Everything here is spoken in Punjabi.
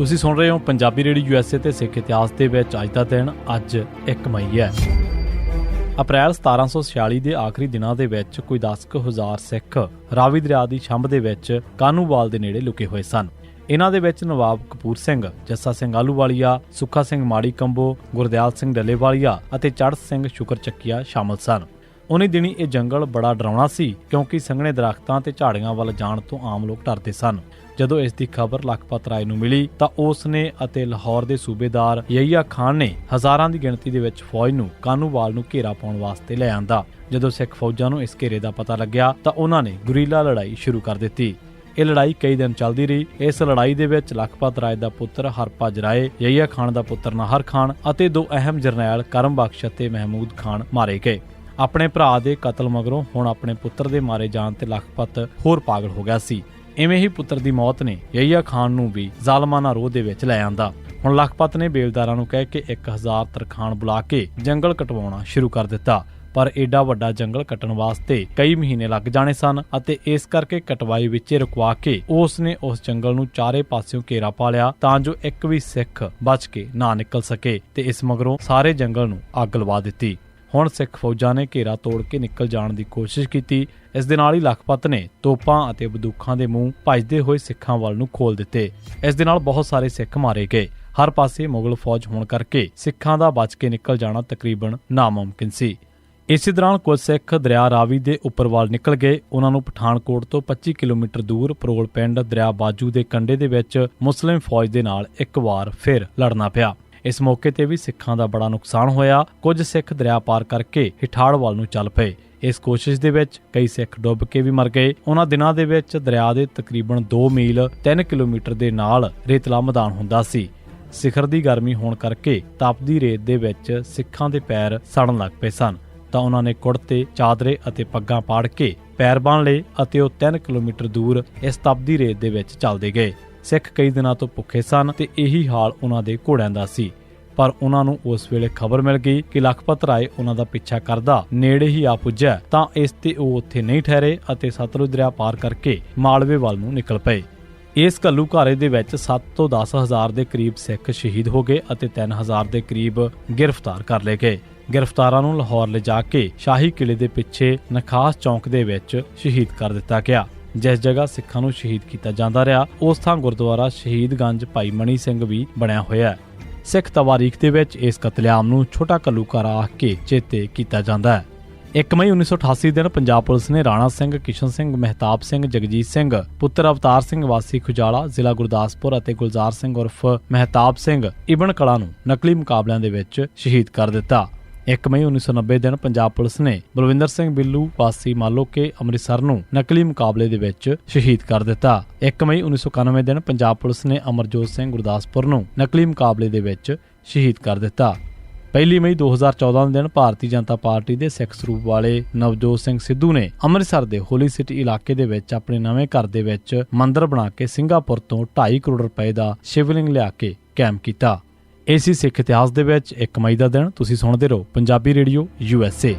ਤੁਸੀਂ ਸੁਣ ਰਹੇ ਹੋ ਪੰਜਾਬੀ ਰੇਡੀਓ ਯੂਐਸਏ ਤੇ ਸਿੱਖ ਇਤਿਹਾਸ ਦੇ ਵਿੱਚ ਅੱਜ ਦਾ ਦਿਨ ਅੱਜ 1 ਮਈ ਹੈ। ਅਪ੍ਰੈਲ 1746 ਦੇ ਆਖਰੀ ਦਿਨਾਂ ਦੇ ਵਿੱਚ ਕੋਈ 10000 ਸਿੱਖ ਰਾਵੀ ਦਰਿਆ ਦੀ ਛੰਭ ਦੇ ਵਿੱਚ ਕਾਨੂੰਵਾਲ ਦੇ ਨੇੜੇ ਲੁਕੇ ਹੋਏ ਸਨ। ਇਹਨਾਂ ਦੇ ਵਿੱਚ ਨਵਾਬ ਕਪੂਰ ਸਿੰਘ, ਜੱਸਾ ਸਿੰਘ ਆਲੂਵਾਲੀਆ ਸੁੱਖਾ ਸਿੰਘ ਮਾੜੀ ਕੰਬੋ ਗੁਰਦਿਆਲ ਸਿੰਘ ਡੱਲੇਵਾਲੀਆ ਅਤੇ ਚੜ੍ਹ ਸਿੰਘ ਸ਼ੁਕਰ ਚੱਕੀਆ ਸ਼ਾਮਲ ਸਨ। ਉਹਨੇ ਦਿਨੀ ਇਹ ਜੰਗਲ ਬੜਾ ਡਰਾਉਣਾ ਸੀ, ਕਿਉਂਕਿ ਸੰਘਣੇ ਦਰਖਤਾਂ ਤੇ ਝਾੜੀਆਂ ਵੱਲ ਜਾਣ ਤੋਂ ਆਮ ਲੋਕ ਡਰਦੇ ਸਨ। ਜਦੋਂ ਇਸ ਦੀ ਖਬਰ ਲਖਪਤ ਰਾਏ ਨੂੰ ਮਿਲੀ, ਤਾਂ ਉਸ ਨੇ ਅਤੇ ਲਾਹੌਰ ਦੇ ਸੂਬੇਦਾਰ ਯਹੀਆ ਖਾਨ ਨੇ ਹਜ਼ਾਰਾਂ ਦੀ ਗਿਣਤੀ ਦੇ ਵਿੱਚ ਫੌਜ ਨੂੰ ਕਾਨੂੰਵਾਲ ਨੂੰ ਘੇਰਾ ਪਾਉਣ ਵਾਸਤੇ ਲੈ ਆਂਦਾ। ਜਦੋਂ ਸਿੱਖ ਫੌਜਾਂ ਨੂੰ ਇਸ ਘੇਰੇ ਦਾ ਪਤਾ ਲੱਗਿਆ, ਤਾਂ ਉਹਨਾਂ ਨੇ ਗੁਰੀਲਾ ਲੜਾਈ ਸ਼ੁਰੂ ਕਰ ਦਿੱਤੀ। ਇਹ ਲੜਾਈ ਕਈ ਦਿਨ ਚੱਲਦੀ ਰਹੀ। ਇਸ ਲੜਾਈ ਦੇ ਵਿੱਚ ਲਖਪਤ ਰਾਏ ਦਾ ਪੁੱਤਰ ਹਰਪਜ ਰਾਏ, ਯਹੀਆ ਖਾਨ ਦਾ ਪੁੱਤਰ ਨਾਹਰ ਖਾਨ ਅਤੇ ਦੋ ਅਹਿਮ ਜਰਨੈਲ ਕਰਮ ਬਖਸ਼ ਅਤੇ ਮਹਿਮੂਦ ਖਾਨ ਮਾਰੇ ਗਏ। ਆਪਣੇ ਭਰਾ ਦੇ ਕਤਲ ਮਗਰੋਂ ਹੁਣ ਆਪਣੇ ਪੁੱਤਰ ਦੇ ਮਾਰੇ ਜਾਣ ਤੇ ਲਖਪਤ ਹੋਰ ਪਾਗਲ ਹੋ ਗਿਆ ਸੀ। ਐਵੇਂ ਹੀ ਪੁੱਤਰ ਦੀ ਮੌਤ ਨੇ ਯਹੀਆ ਖਾਨ ਨੂੰ ਵੀ ਜ਼ਾਲਮਾਨਾ ਰੋਹ ਦੇ ਵਿੱਚ ਲੈ ਆਂਦਾ। ਹੁਣ ਲਖਪਤ ਨੇ ਬੇਲਦਾਰਾਂ ਨੂੰ ਕਹਿ ਕੇ 1000 ਤਰਖਾਨ ਬੁਲਾ ਕੇ ਜੰਗਲ ਕਟਵਾਉਣਾ ਸ਼ੁਰੂ ਕਰ ਦਿੱਤਾ। ਪਰ ਏਡਾ ਵੱਡਾ ਜੰਗਲ ਕੱਟਣ ਵਾਸਤੇ ਕਈ ਮਹੀਨੇ ਲੱਗ ਜਾਣੇ ਸਨ ਅਤੇ ਇਸ ਕਰਕੇ ਕਟਵਾਈ ਵਿੱਚ ਰੁਕਵਾ ਕੇ ਉਸ ਨੇ ਉਸ ਜੰਗਲ ਨੂੰ ਚਾਰੇ ਪਾਸਿਓਂ ਘੇਰਾ ਪਾ ਲਿਆ ਤਾਂ ਜੋ ਇੱਕ ਵੀ ਸਿੱਖ ਬਚ ਕੇ ਨਾ ਨਿਕਲ ਸਕੇ ਤੇ ਇਸ ਮਗਰੋਂ ਸਾਰੇ ਜੰਗਲ ਨੂੰ ਅੱਗ ਲਵਾ ਦਿੱਤੀ। ਹੁਣ ਸਿੱਖ ਫੌਜਾਂ ਨੇ ਘੇਰਾ ਤੋੜ ਕੇ ਨਿਕਲ ਜਾਣ ਦੀ ਕੋਸ਼ਿਸ਼ ਕੀਤੀ। ਇਸ ਦੇ ਨਾਲ ਹੀ ਲਖਪਤ ਨੇ ਤੋਪਾਂ ਅਤੇ ਬੰਦੂਕਾਂ ਦੇ ਮੂੰਹ ਭਜਦੇ ਹੋਏ ਸਿੱਖਾਂ ਵੱਲ ਨੂੰ ਖੋਲ ਦਿੱਤੇ। ਇਸ ਦੇ ਨਾਲ ਬਹੁਤ ਸਾਰੇ ਸਿੱਖ ਮਾਰੇ ਗਏ। ਹਰ ਪਾਸੇ ਮੁਗਲ ਫੌਜ ਹੋਣ ਕਰਕੇ ਸਿੱਖਾਂ ਦਾ ਬਚ ਕੇ ਨਿਕਲ ਜਾਣਾ ਤਕਰੀਬਨ ਨਾਮੁਮਕਿਨ ਸੀ। ਇਸੇ ਦੌਰਾਨ ਕੁਝ ਸਿੱਖ ਦਰਿਆ ਰਾਵੀ ਦੇ ਉੱਪਰ ਵੱਲ ਨਿਕਲ ਗਏ। ਉਹਨਾਂ ਨੂੰ ਪਠਾਨਕੋਟ ਤੋਂ 25 ਕਿਲੋਮੀਟਰ ਦੂਰ ਪਰੋਲ ਪਿੰਡ ਦਰਿਆ ਬਾਜੂ ਦੇ ਕੰਢੇ ਦੇ ਵਿੱਚ ਮੁਸਲਿਮ ਫੌਜ ਦੇ ਨਾਲ ਇੱਕ ਵਾਰ ਫਿਰ ਲੜਨਾ ਪਿਆ। ਇਸ ਮੌਕੇ ਤੇ ਵੀ ਸਿੱਖਾਂ ਦਾ ਬੜਾ ਨੁਕਸਾਨ ਹੋਇਆ। ਕੁਝ ਸਿੱਖ ਦਰਿਆ ਪਾਰ ਕਰਕੇ ਹਿਠਾੜ ਵੱਲ ਨੂੰ ਚੱਲ ਪਏ। ਇਸ ਕੋਸ਼ਿਸ਼ ਦੇ ਵਿੱਚ ਕਈ ਸਿੱਖ ਡੁੱਬ ਕੇ ਵੀ ਮਰ ਗਏ। ਉਹਨਾਂ ਦਿਨਾਂ ਦੇ ਵਿੱਚ ਦਰਿਆ ਦੇ ਤਕਰੀਬਨ 2 ਮੀਲ 3 ਕਿਲੋਮੀਟਰ ਦੇ ਨਾਲ ਰੇਤਲਾ ਮੈਦਾਨ ਹੁੰਦਾ ਸੀ। ਸਿਖਰ ਦੀ ਗਰਮੀ ਹੋਣ ਕਰਕੇ ਤਪਦੀ ਰੇਤ ਦੇ ਵਿੱਚ ਸਿੱਖਾਂ ਦੇ ਪੈਰ ਸੜਨ ਲੱਗ ਪਏ ਸਨ। ਤਾਂ ਉਹਨਾਂ ਨੇ ਕੁੜਤੇ ਚਾਦਰੇ ਅਤੇ ਪੱਗਾਂ ਪਾੜ ਕੇ ਪੈਰ ਬੰਨ ਲਏ ਅਤੇ ਉਹ 3 ਕਿਲੋਮੀਟਰ ਦੂਰ ਇਸ ਤਪਦੀ ਰੇਤ ਦੇ ਵਿੱਚ ਚੱਲਦੇ ਗਏ। ਸਿੱਖ ਕਈ ਦਿਨਾਂ ਤੋਂ ਭੁੱਖੇ ਸਨ ਤੇ ਇਹੀ ਹਾਲ ਉਹਨਾਂ ਦੇ ਘੋੜਿਆਂ ਦਾ ਸੀ। ਪਰ ਉਹਨਾਂ ਨੂੰ ਉਸ ਵੇਲੇ ਖਬਰ ਮਿਲ ਗਈ ਕਿ ਲਖਪਤ ਰਾਏ ਉਹਨਾਂ ਦਾ ਪਿੱਛਾ ਕਰਦਾ ਨੇੜੇ ਹੀ ਆ ਪੁੱਜਿਆ, ਤਾਂ ਇਸ ਤੇ ਉਹ ਉੱਥੇ ਨਹੀਂ ਠਹਿਰੇ ਅਤੇ ਸਤਲੁਜ ਦਰਿਆ ਪਾਰ ਕਰਕੇ ਮਾਲਵੇ ਵੱਲ ਨੂੰ ਨਿਕਲ ਪਏ। ਇਸ ਘੱਲੂ ਘਾਰੇ ਦੇ ਵਿੱਚ 7 ਤੋਂ 10 ਹਜ਼ਾਰ ਦੇ ਕਰੀਬ ਸਿੱਖ ਸ਼ਹੀਦ ਹੋ ਗਏ ਅਤੇ 3 ਹਜ਼ਾਰ ਦੇ ਕਰੀਬ ਗ੍ਰਿਫਤਾਰ ਕਰ ਲਏ ਗਏ। ਗ੍ਰਿਫਤਾਰਾਂ ਨੂੰ ਲਾਹੌਰ ਲਿਜਾ ਕੇ ਸ਼ਾਹੀ ਕਿਲੇ ਦੇ ਪਿੱਛੇ ਨਖਾਸ ਚੌਂਕ ਦੇ ਵਿੱਚ ਸ਼ਹੀਦ ਕਰ ਦਿੱਤਾ ਗਿਆ। ਜਿਸ ਜਗ੍ਹਾ ਸਿੱਖਾਂ ਨੂੰ ਸ਼ਹੀਦ ਕੀਤਾ ਜਾਂਦਾ ਰਿਹਾ, ਉਸ ਥਾਂ ਗੁਰਦੁਆਰਾ ਸ਼ਹੀਦਗੰਜ ਭਾਈ ਮਣੀ ਸਿੰਘ ਵੀ ਬਣਿਆ ਹੋਇਆ ਹੈ। ਸਿੱਖ ਤਵਾਰੀਖ ਦੇ ਵਿੱਚ ਇਸ ਕਤਲੇਆਮ ਨੂੰ ਛੋਟਾ ਘੱਲੂਘਾਰਾ ਆਖ ਕੇ ਚੇਤੇ ਕੀਤਾ ਜਾਂਦਾ ਹੈ। 1 ਮਈ 1988 ਦਿਨ ਪੰਜਾਬ ਪੁਲਿਸ ਨੇ ਰਾਣਾ ਸਿੰਘ, ਕਿਸ਼ਨ ਸਿੰਘ, ਮਹਿਤਾਬ ਸਿੰਘ, ਜਗਜੀਤ ਸਿੰਘ, ਪੁੱਤਰ ਅਵਤਾਰ ਸਿੰਘ, ਵਾਸੀ ਖੁਜਾਲਾ, ਜ਼ਿਲ੍ਹਾ ਗੁਰਦਾਸਪੁਰ ਅਤੇ ਗੁਲਜ਼ਾਰ ਸਿੰਘ ਉਰਫ ਮਹਿਤਾਬ ਸਿੰਘ, ਇਬਨ ਕਲਾ ਨੂੰ ਨਕਲੀ ਮੁਕਾਬਲਿਆਂ ਦੇ ਵਿੱਚ ਸ਼ਹੀਦ ਕਰ ਦਿੱਤਾ। 1 ਮਈ 1990 ਦਿਨ ਪੰਜਾਬ ਪੁਲਿਸ ਨੇ ਬਲਵਿੰਦਰ ਸਿੰਘ ਬਿੱਲੂ ਵਾਸੀ ਮਾਲੋਕੇ ਅੰਮ੍ਰਿਤਸਰ ਨੂੰ ਨਕਲੀ ਮੁਕਾਬਲੇ ਦੇ ਵਿੱਚ ਸ਼ਹੀਦ ਕਰ ਦਿੱਤਾ। 1 ਮਈ 1991 ਦਿਨ ਪੰਜਾਬ ਪੁਲਿਸ ਨੇ ਅਮਰਜੋਤ ਸਿੰਘ ਗੁਰਦਾਸਪੁਰ ਨੂੰ ਨਕਲੀ ਮੁਕਾਬਲੇ ਦੇ ਵਿੱਚ ਸ਼ਹੀਦ ਕਰ ਦਿੱਤਾ। ਪਹਿਲੀ ਮਈ 2014 ਦੇ ਦਿਨ ਭਾਰਤੀ ਜਨਤਾ ਪਾਰਟੀ ਦੇ ਸਿੱਖ ਸਰੂਪ ਵਾਲੇ ਨਵਜੋਤ ਸਿੰਘ ਸਿੱਧੂ ਨੇ ਅੰਮ੍ਰਿਤਸਰ ਦੇ ਹੋਲੀ ਸਿਟੀ ਇਲਾਕੇ ਦੇ ਵਿੱਚ ਆਪਣੇ ਨਵੇਂ ਘਰ ਦੇ ਵਿੱਚ ਮੰਦਿਰ ਬਣਾ ਕੇ ਸਿੰਗਾਪੁਰ ਤੋਂ 2.5 ਕਰੋੜ ਰੁਪਏ ਦਾ ਸ਼ਿਵਲਿੰਗ ਲਿਆ ਕੇ ਕੈਂਪ ਕੀਤਾ। ਏਸੀ ਸਿੱਖ ਇਤਿਹਾਸ ਦੇ ਵਿੱਚ 1 ਮਈ ਦਾ ਦਿਨ ਤੁਸੀਂ ਸੁਣਦੇ ਰਹੋ Punjabi radio U S A.